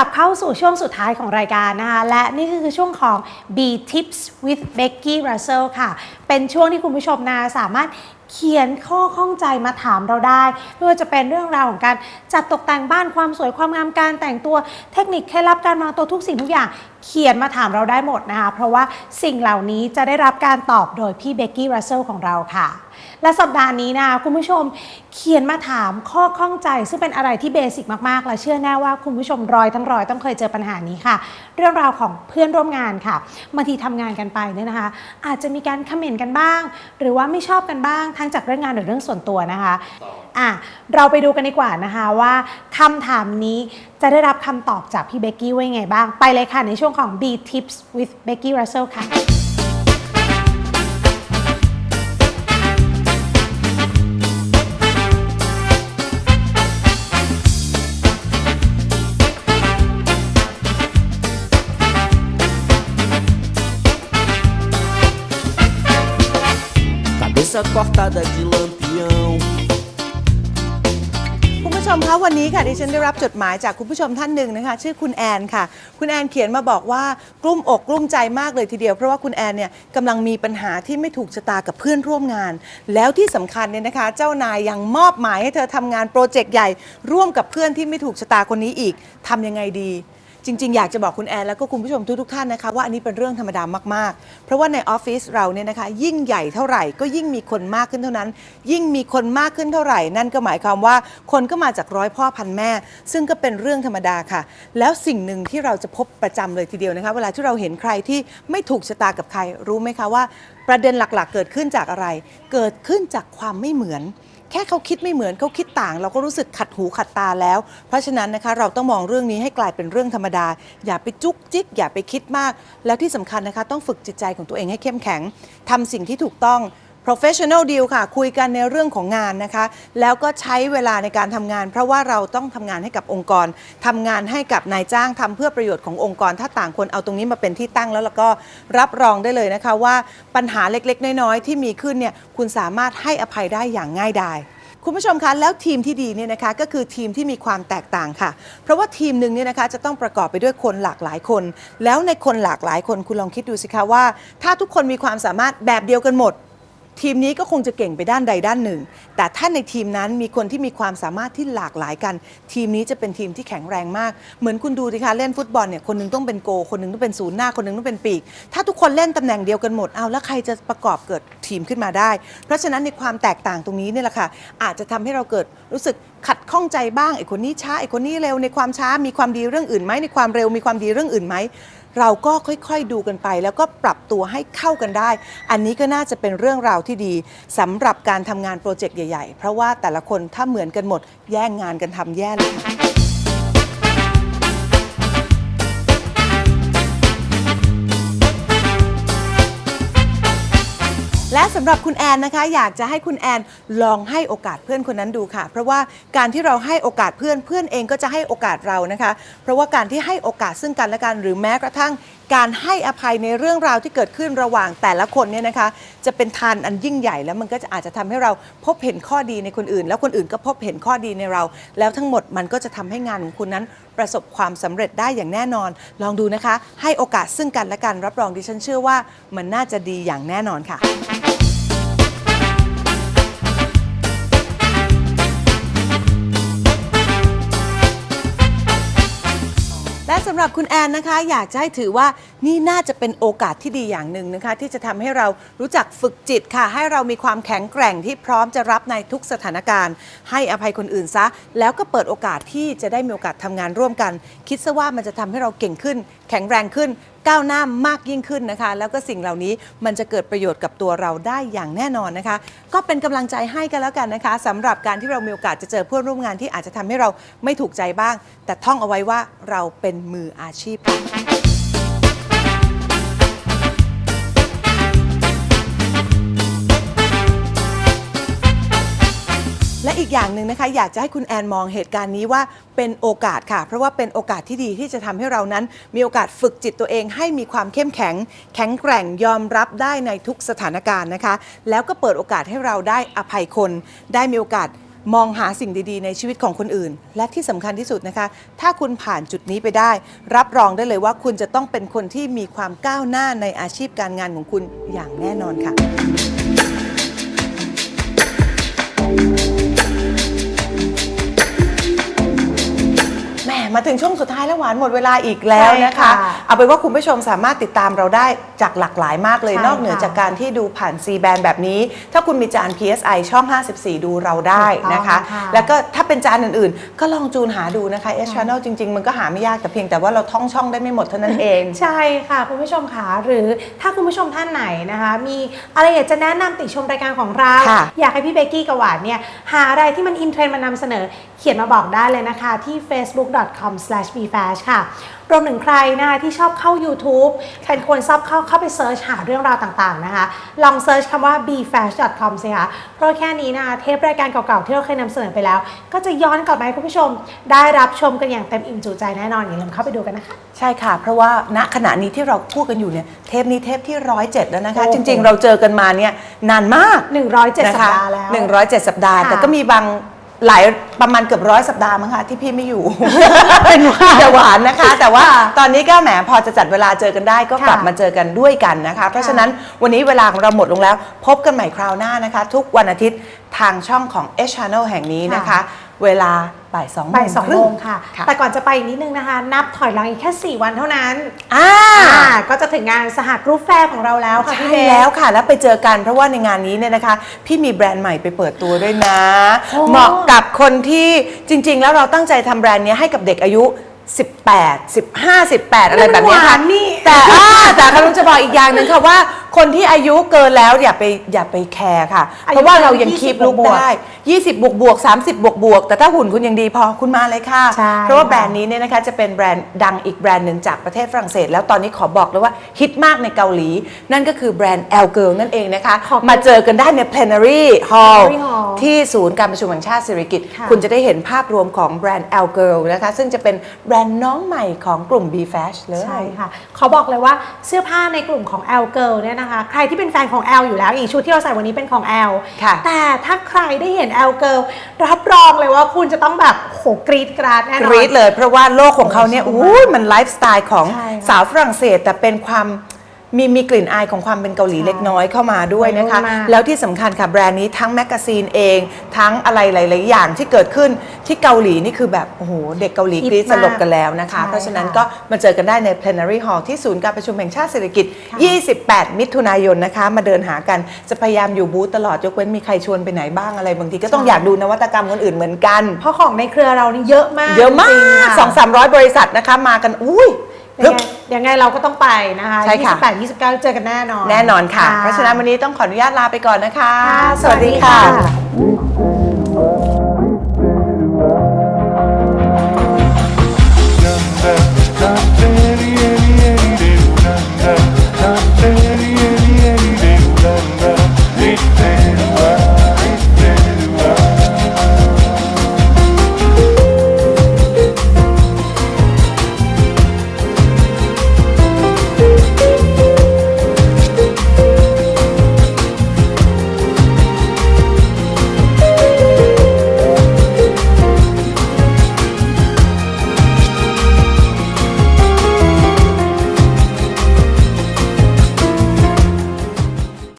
ลับเข้าสู่ช่วงสุดท้ายของรายการนะคะ และนี่คือช่วงของ B Tips with Becky Russell ค่ะ เป็นช่วงที่คุณผู้ชมนะสามารถ เขียนข้อข้องใจมาถามเราได้ไม่ว่าจะเป็นเรื่องราวของการจัดตกแต่งบ้านความสวยความงามการแต่งตัวเทคนิคเคล็ดลับการวางตัวทุกสิ่งทุกอย่างเขียนมาถามเราได้หมดนะคะ เพราะว่าสิ่งเหล่านี้จะได้รับการตอบโดยพี่เบกกี้รัสเซลของเราค่ะ และสัปดาห์นี้นะคะคุณผู้ชมเขียนมาถามข้อข้องใจ ซึ่งเป็นอะไรที่เบสิกมากๆ และเชื่อแน่ว่าคุณผู้ชมรอยทั้งรอยต้องเคยเจอปัญหานี้ค่ะ เรื่องราวของเพื่อนร่วมงานค่ะบางทีทำงานกันไปเนี่ยนะคะ อาจจะมีการคอมเมนต์กันบ้าง หรือว่าไม่ชอบกันบ้างทั้งจากเรื่องงานหรือเรื่องส่วนตัวนะคะอะเราไปดูกันดีกว่านะคะว่าคำถามนี้จะได้รับคำตอบจากพี่เบกกี้ว่ายังไงบ้าง ไปเลยค่ะในช่วงของ B Tips with Becky Russell ค่ะ Cabeça cortada de lampião คุณผู้ชมคะวันนี้ค่ะดิฉันได้รับจดหมายจากคุณผู้ชมท่านหนึ่งนะคะ ชื่อคุณแอนค่ะ คุณแอนเขียนมาบอกว่ากลุ้มอกกลุ้มใจมากเลยทีเดียว เพราะว่าคุณแอนเนี่ยกำลังมีปัญหาที่ไม่ถูกชะตากับเพื่อนร่วมงาน แล้วที่สำคัญเนี่ยนะคะ เจ้านายยังมอบหมายให้เธอทำงานโปรเจกต์ใหญ่ร่วมกับเพื่อนที่ไม่ถูกชะตาคนนี้อีกทำยังไงดี จริง ๆ อยากจะบอกคุณแอนแล้วก็คุณผู้ชมทุกๆท่านนะคะว่าอันนี้เป็นเรื่องธรรมดามากๆ เพราะว่าในออฟฟิศเราเนี่ยนะคะ ยิ่งใหญ่เท่าไหร่ก็ยิ่งมีคนมากขึ้นเท่านั้น ยิ่งมีคนมากขึ้นเท่าไหร่ นั่นก็หมายความว่าคนก็มาจากร้อยพ่อพันแม่ ซึ่งก็เป็นเรื่องธรรมดาค่ะ แล้วสิ่งหนึ่งที่เราจะพบประจำเลยทีเดียวนะคะ เวลาที่เราเห็นใครที่ไม่ถูกชะตากับใครรู้ไหมคะว่า ประเด็นหลักๆ เกิดขึ้นจากอะไร เกิดขึ้นจากความไม่เหมือน แค่เขาคิดไม่เหมือนเขาคิดต่าง เราก็รู้สึกขัดหูขัดตาแล้ว เพราะฉะนั้นนะคะเราต้องมองเรื่องนี้ให้กลายเป็นเรื่องธรรมดา อย่าไปจุกจิก อย่าไปคิดมาก แล้วที่สำคัญนะคะ ต้องฝึกจิตใจของตัวเองให้เข้มแข็งทำสิ่งที่ถูกต้อง professional deal ค่ะ คุยกันในเรื่องของงานนะคะ แล้วก็ใช้เวลาในการทำงาน เพราะว่าเราต้องทำงานให้กับองค์กรทำงานให้กับนายจ้างทำเพื่อประโยชน์ขององค์กร ถ้าต่างคนเอาตรงนี้มาเป็นที่ตั้งแล้วแล้วก็รับรองได้เลยนะคะว่าปัญหาเล็กๆ น้อยๆที่มีขึ้นเนี่ยคุณสามารถให้อภัยได้อย่างง่ายดายคุณผู้ชมคะแล้วทีมที่ดีเนี่ยนะคะก็คือทีมที่มีความแตกต่างค่ะ เพราะว่าทีมหนึ่งเนี่ยนะคะจะต้องประกอบไปด้วยคนหลากหลายคน แล้วในคนหลากหลายคนคุณลองคิดดูสิคะว่า ถ้าทุกคนมีความสามารถแบบเดียวกันหมด ทีมนี้ก็คงจะเก่งไปด้านใดด้านหนึ่ง แต่ถ้าในทีมนั้นมีคนที่มีความสามารถที่หลากหลายกัน ทีมนี้จะเป็นทีมที่แข็งแรงมาก เหมือนคุณดูสิคะเล่นฟุตบอลเนี่ยคนหนึงต้องเป็นโก คนหนึงต้องเป็นศูนย์หน้า คนหนึงต้องเป็นปีก ถ้าทุกคนเล่นตำแหน่งเดียวกันหมด เอาแล้วใครจะประกอบเกิดทีมขึ้นมาได้ เพราะฉะนั้นในความแตกต่างตรงนี้เนี่ยแหละค่ะ อาจจะทำให้เราเกิดรู้สึกขัดข้องใจบ้างไอ้คนนี้ช้าไอ้คนนี้เร็วในความช้ามีความดีเรื่องอื่นไหมในความเร็วมีความดีเรื่องอื่นไหม เราก็ค่อยๆดูกันไป แล้วก็ปรับตัวให้เข้ากันได้ อันนี้ก็น่าจะเป็นเรื่องราวที่ดีสำหรับการทำงานโปรเจกต์ใหญ่ๆ เพราะว่าแต่ละคนถ้าเหมือนกันหมด แย่งงานกันทำแย่เลยค่ะและสำหรับคุณแอนนะคะ อยากจะให้คุณแอนลองให้โอกาสเพื่อนคนนั้นดูค่ะ เพราะว่าการที่เราให้โอกาสเพื่อนเพื่อนเองก็จะให้โอกาสเรานะคะ เพราะว่าการที่ให้โอกาสซึ่งกันและกันหรือแม้กระทั่ง การให้อภัยในเรื่องราวที่เกิดขึ้นระหว่างแต่ละคนเนี่ยนะคะ จะเป็นทานอันยิ่งใหญ่แล้วมันก็จะอาจจะทำให้เราพบเห็นข้อดีในคนอื่น แล้วคนอื่นก็พบเห็นข้อดีในเรา แล้วทั้งหมดมันก็จะทำให้งานของคุณนั้น ประสบความสำเร็จได้อย่างแน่นอน ลองดูนะคะ ให้โอกาสซึ่งกันและกันรับรองดิฉันเชื่อว่า มันน่าจะดีอย่างแน่นอนค่ะ สำหรับคุณแอนนะคะ อยากจะให้ถือว่านี่น่าจะเป็นโอกาสที่ดีอย่างหนึ่งนะคะ ที่จะทำให้เรารู้จักฝึกจิตค่ะ ให้เรามีความแข็งแกร่งที่พร้อมจะรับในทุกสถานการณ์ ให้อภัยคนอื่นซะ แล้วก็เปิดโอกาสที่จะได้มีโอกาสทำงานร่วมกัน คิดซะว่ามันจะทำให้เราเก่งขึ้น แข็งแรงขึ้น ก้าวหน้ามากยิ่งขึ้นนะคะ แล้วก็สิ่งเหล่านี้มันจะเกิดประโยชน์กับตัวเราได้อย่างแน่นอนนะคะ ก็เป็นกำลังใจให้กันแล้วกันนะคะสำหรับการที่เรามีโอกาสจะเจอเพื่อนร่วมงานที่อาจจะทำให้เราไม่ถูกใจบ้าง แต่ท่องเอาไว้ว่าเราเป็นมืออาชีพ อีกอย่างหนึ่งนะคะ อยากจะให้คุณแอนมองเหตุการณ์นี้ว่าเป็นโอกาสค่ะ เพราะว่าเป็นโอกาสที่ดีที่จะทำให้เรานั้น มีโอกาสฝึกจิตตัวเองให้มีความเข้มแข็ง แข็งแกร่งยอมรับได้ในทุกสถานการณ์นะคะ แล้วก็เปิดโอกาสให้เราได้อภัยคน ได้มีโอกาสมองหาสิ่งดีๆ ในชีวิตของคนอื่น และที่สำคัญที่สุดนะคะ ถ้าคุณผ่านจุดนี้ไปได้ รับรองได้เลยว่าคุณจะต้องเป็นคนที่มีความก้าวหน้าในอาชีพการงานของคุณอย่างแน่นอนค่ะ มมาถึงช่วงสุดท้ายแล้วหวานหมดเวลาอีกแล้วนะคะใช่ค่ะเอาเป็นว่าคุณผู้ชมสามารถติดตามเราได้จากหลากหลายมากเลยใช่นอกเหนือค่ะจากการที่ดูผ่าน C band แบบนี้ ถ้าคุณมีจาน PSI ช่อง 54 ดูเราได้นะคะถูกต้องค่ะแล้วก็ถ้าเป็นจานอื่นๆ ก็ลองจูนหาดูนะคะ S Channel จริง ๆ มันก็หาไม่ยากแต่เพียงแต่ว่าเราท่องช่องได้ไม่หมดเท่านั้นเอง ใช่ค่ะ คุณผู้ชมค่ะหรือถ้าคุณผู้ชมท่านไหนนะคะ มีอะไรอยากจะแนะนำติชมรายการของเราค่ะอยากให้พี่เบกกี้กับหวานเนี่ยหาอะไรที่มันอินเทรนด์มานำเสนอเขียนมาบอกได้เลยนะคะที่ facebook.com/bfash ค่ะรวมถึงใครนะคะที่ชอบเข้า YouTube เป็นคนชอบเข้าเข้าไปเซิร์ชหาเรื่องราวต่างๆนะคะ ลองเซิร์ชคำว่า bfash.com สิคะเพราะแค่นี้นะคะเทปรายการเก่าๆ ที่เราเคยนำเสนอไปแล้ว ก็จะย้อนกลับมาให้คุณผู้ชม ได้รับชมกันอย่างเต็มอิ่มจุใจแน่นอนอย่าลืมเข้าไปดูกันนะคะ ใช่ค่ะ เพราะว่าณขณะนี้ที่เราพูดกันอยู่เนี่ยเทปนี้เทปที่ร้อยเจ็ดแล้วนะคะโอ้โหจริง ๆ เราเจอกันมาเนี่ยนานมาก107นะคะสัปดาห์แล้ว107 สัปดาห์ค่ะแต่ก็มีบาง หลายประมาณเกือบร้อยสัปดาห์มั้งคะที่พี่ไม่อยู่ เป็นหวานแต่หวานนะคะ แต่ว่าค่ะตอนนี้ก็แหมพอจะจัดเวลาเจอกันได้ก็ค่ะกลับมาเจอกันด้วยกันนะคะ เพราะฉะนั้นวันนี้เวลาของเราหมดลงแล้ว พบกันใหม่คราวหน้านะคะ ทุกวันอาทิตย์ทางช่องของ H Channel แห่งนี้นะคะค่ะ เวลาบ่ายสองโมบ่ายงสองครึ่โมงค่ะค่ะ แต่ก่อนจะไปอีกนิดนึงนะคะ นับถอยหลังอีกแค่ 4 วันเท่านั้นอ่าอ่าก็จะถึงงานสหกรุ๊ปแฟร์ของเราแล้วค่ะใช่พี่เบสแล้วค่ะ แล้วไปเจอกันเพราะว่าในงานนี้เนี่ยนะคะ พี่มีแบรนด์ใหม่ไปเปิดตัวด้วยนะโอ้เหมาะกับคนที่จริง ๆ แล้วเราตั้งใจทำแบรนด์เนี้ยให้กับเด็กอายุ 18 15 18 อะไรแบบเนี้ยหค่ะวานนี่แต่อ่าแต่กำลังจะบอกอีกอย่างหนึ่งค่ะว่า คนที่อายุเกินแล้วอย่าไปอย่าไปแคร์ค่ะ เพราะว่าเรายังคีบลุกได้ 20 บวกบวก30 บวกบวกแต่ถ้าหุ่นคุณยังดีพอคุณมาเลยค่ะใช่เพราะว่าแบรนด์นี้เนี่ยนะคะจะเป็นแบรนด์ดังอีกแบรนด์หนึ่งจากประเทศฝรั่งเศส แล้วตอนนี้ขอบอกเลยว่าฮิตมากในเกาหลี นั่นก็คือแบรนด์ L Girl นั่นเองนะคะขอบคุณมาเจอกันได้ใน Plenary Hall Plenary Hall ที่ศูนย์การประชุมแห่งชาติสิริกิติ์ค่ะคุณจะได้เห็นภาพรวมของแบรนด์ L Girl นะคะซึ่งจะเป็นแบรนด์น้องใหม่ของกลุ่ม B Fash เลยใช่ค่ะเขาบอกเลยว่าเสื้อผ้าในกลุ่มของ L Girl เนี่ยนะคะ ใครที่เป็นแฟนของ L อยู่แล้วอย่างชุดที่เราใส่วันนี้เป็นของ L ค่ะแต่ถ้าใครได้เห็น L Girl รับรองเลยว่าคุณจะต้องแบบโหกรีดกราดแน่นกอนรี๊ดเลยเพราะว่าโลกของเขาเนี่ยโอ้อู้ยมันไลฟ์สไตล์ของใช่ค่ะสาวฝรั่งเศสแต่เป็นความ มีมีกลิ่นอายของความเป็นเกาหลีใช่เล็กน้อยเข้ามาด้วยนะคะวัยรุ่นมากแล้วที่สำคัญค่ะแบรนด์นี้ทั้งแมกกาซีนเอง ทั้งอะไรหลาย ๆ อย่างที่เกิดขึ้นที่เกาหลีนี่คือแบบโอ้โหเด็กเกาหลีฮิตกรี๊ดสลบมากกันแล้วนะคะใช่เพราะฉะนั้นค่ะก็มาเจอกันได้ใน plenary hall ที่ศูนย์การประชุมแห่งชาติเศรษฐกิจค่ะ28 มิถุนายนนะคะ มาเดินหากันจะพยายามอยู่บูธตลอดยกเว้นมีใครชวนไปไหนบ้างอะไรบางทีก็ต้องอยากดูนวัตกรรมคนอื่นเหมือนกัน เพราะของในเครือเรานี่เยอะมากเยอะมาจริงๆกค่ะสองสามร้อยบริษัทนะคะมากันอุ้ยเดี๋ ยวไงเดี๋ยวไงเราก็ต้องไปนะคะใช่ค่ะ 28 29 เจอกันแน่นอน แน่นอนค่ะ เพราะฉะนั้นวันนี้ต้องขออนุญาตลาไปก่อนนะคะ ค่ะสวัสดีค่ะ Nanda, Nanda,